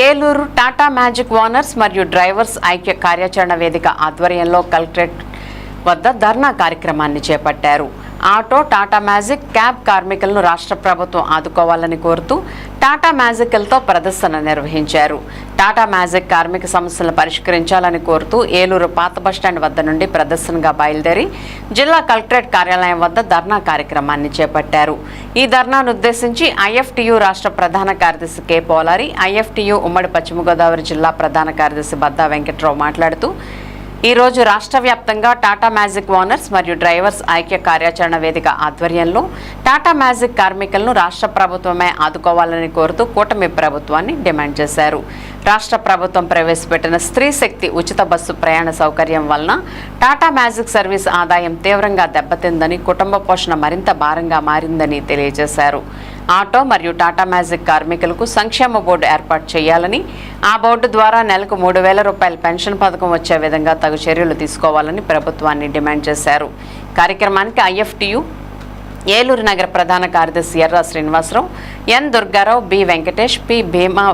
Eluru Tata magic owners మరియు drivers ఐక్య కార్యాచరణ వేదిక ఆధ్వర్యంలో కలెక్టరేట్ వద్ద ధర్నా కార్యక్రమాన్ని చేపట్టారు. ఆటో టాటా మ్యాజిక్ క్యాబ్ కార్మికులను రాష్ట్ర ప్రభుత్వం ఆదుకోవాలని కోరుతూ టాటా మ్యాజిక్లతో ప్రదర్శన నిర్వహించారు. టాటా మ్యాజిక్ కార్మిక సమస్యలను పరిష్కరించాలని కోరుతూ ఏలూరు పాత బస్టాండ్ వద్ద నుండి ప్రదర్శనగా బయలుదేరి జిల్లా కలెక్టరేట్ కార్యాలయం వద్ద ధర్నా కార్యక్రమాన్ని చేపట్టారు. ఈ ధర్నాను ఉద్దేశించి ఐఎఫ్టియు రాష్ట్ర ప్రధాన కార్యదర్శి కె పోలారి ఐఎఫ్టియు ఉమ్మడి పశ్చిమ గోదావరి జిల్లా ప్రధాన కార్యదర్శి బద్దా వెంకట్రావు మాట్లాడుతూ ఈరోజు రాష్ట్ర వ్యాప్తంగా టాటా మ్యాజిక్ ఓనర్స్ మరియు డ్రైవర్స్ ఐక్య కార్యాచరణ వేదిక ఆధ్వర్యంలో టాటా మ్యాజిక్ కార్మికులను రాష్ట్ర ప్రభుత్వమే ఆదుకోవాలని కోరుతూ కూటమి ప్రభుత్వాన్ని డిమాండ్ చేశారు. రాష్ట్ర ప్రభుత్వం ప్రవేశపెట్టిన స్త్రీ శక్తి ఉచిత బస్సు ప్రయాణ సౌకర్యం వలన టాటా మ్యాజిక్ సర్వీస్ ఆదాయం తీవ్రంగా దెబ్బతిందని కుటుంబ పోషణ మరింత భారంగా మారిందని తెలియజేశారు. ఆటో మరియు టాటా మ్యాజిక్ కార్మికులకు సంక్షేమ బోర్డు ఏర్పాటు చేయాలని ఆ బోర్డు ద్వారా నెలకు మూడు వేల రూపాయల పెన్షన్ పథకం వచ్చే విధంగా తగు చర్యలు తీసుకోవాలని ప్రభుత్వాన్ని డిమాండ్ చేశారు. కార్యక్రమానికి ఐఎఫ్టియు ఏలూరు నగర ప్రధాన కార్యదర్శి Erra Srinivasarao N Durgarao B Venkatesh P Bheema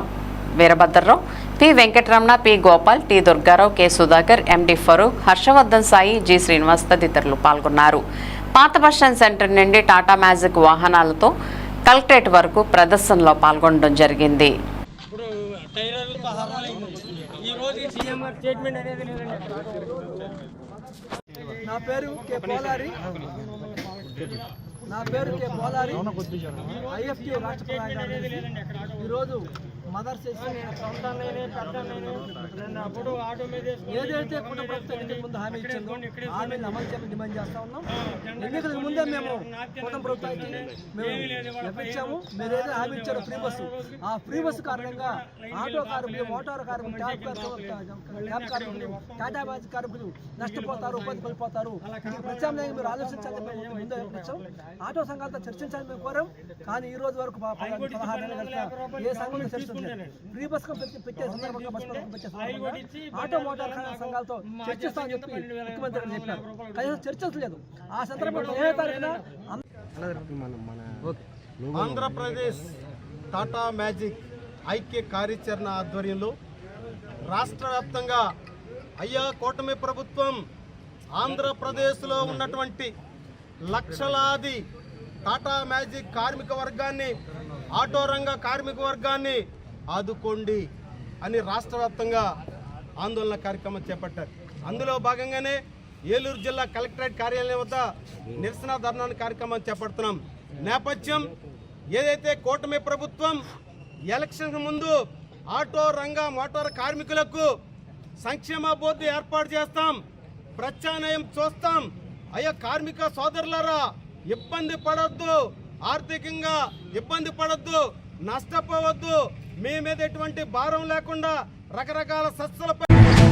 Veerabhadrarao P Venkataramana P Gopal T Durgarao K Sudhakar MD Farooq Harshavardhan Sai G Srinivas తదితరులు పాల్గొన్నారు. పాత బస్టాండ్ సెంటర్ నుండి టాటా మ్యాజిక్ వాహనాలతో కలెక్టరేట్ వరకు ప్రదర్శనలో పాల్గొనడం జరిగింది. ఈ రోజు సీఎం గారి స్టేట్మెంట్ అనేది లేదండి నా పేరు కె పోలారి నా పేరు కె పోలారి ఐఎఫ్టి రాష్ట్ర ప్రధాన. ఈరోజు మదర్ సెషన్ సొంతన్నైనా పెద్దన్నైనా రెండు అప్పుడు ఆటో మీద వేసుకొని ఏదైతే కుటుంబ ప్రభుత్వం ఎన్నికల ముందు హామీ ఇచ్చిందో హామీని అమలు చేయాలని డిమాండ్ చేస్తా ఉన్నాం. ఎన్నికలకు ముందే మేము కుటుంబ ప్రభుత్వానికి మేము లభించాము మీరు ఏదైతే హామీ ఇచ్చారో ఫ్రీ బస్సు. ఆ ఫ్రీ బస్సు కారణంగా ఆటో కార్మికులు మోటార్ కార్మికులు ట్యాబ్ కార్మికులు టాటా మ్యాజిక్ కార్మికులు నష్టపోతారు ఉపాధి కోల్పోతారు దీనికి ప్రత్యామ్నాయంగా మీరు ఆలోచించాలని మేము ముందే ఆటో సంఘాలతో చర్చించాలని మేము కోరాం. కానీ ఈ రోజు వరకు పదహారు ఏ సంఘం చర్చించలేదు ఫ్రీ బస్ పెట్టి సందర్భంగా బస్ ఆటో మోటార్ సంఘాలతో చర్చిస్తామని చెప్పి ముఖ్యమంత్రి గారు చెప్పారు. కనీసం చర్చించలేదు ఆ సందర్భంలో ఏ తారీఖున ఆంధ్రప్రదేశ్ టాటా మ్యాజిక్ ఐక్య కార్యాచరణ ఆధ్వర్యంలో రాష్ట్ర వ్యాప్తంగా అయ్యా కూటమి ప్రభుత్వం ఆంధ్రప్రదేశ్లో ఉన్నటువంటి లక్షలాది టాటా మ్యాజిక్ కార్మిక వర్గాన్ని ఆటో రంగ కార్మిక వర్గాన్ని ఆదుకోండి అని రాష్ట్ర వ్యాప్తంగా ఆందోళన కార్యక్రమం చేపట్టారు. అందులో భాగంగానే ఏలూరు జిల్లా కలెక్టరేట్ కార్యాలయం వద్ద నిరసన ధర్నా కార్యక్రమం చేపడుతున్నాం. నేపథ్యం ఏదైతే కూటమి ప్రభుత్వం ఎలక్షన్ ముందు ఆటో రంగ మోటార్ కార్మికులకు సంక్షేమ బోర్డు ఏర్పాటు చేస్తాం ప్రత్యామ్నాయం చూస్తాం. అయ్యా కార్మిక సోదరులరా ఇబ్బంది పడొద్దు ఆర్థికంగా ఇబ్బంది పడొద్దు. నష్టపోవద్దు. మీ మీద ఎటువంటి భారం లేకుండా రకరకాల సస్సులపై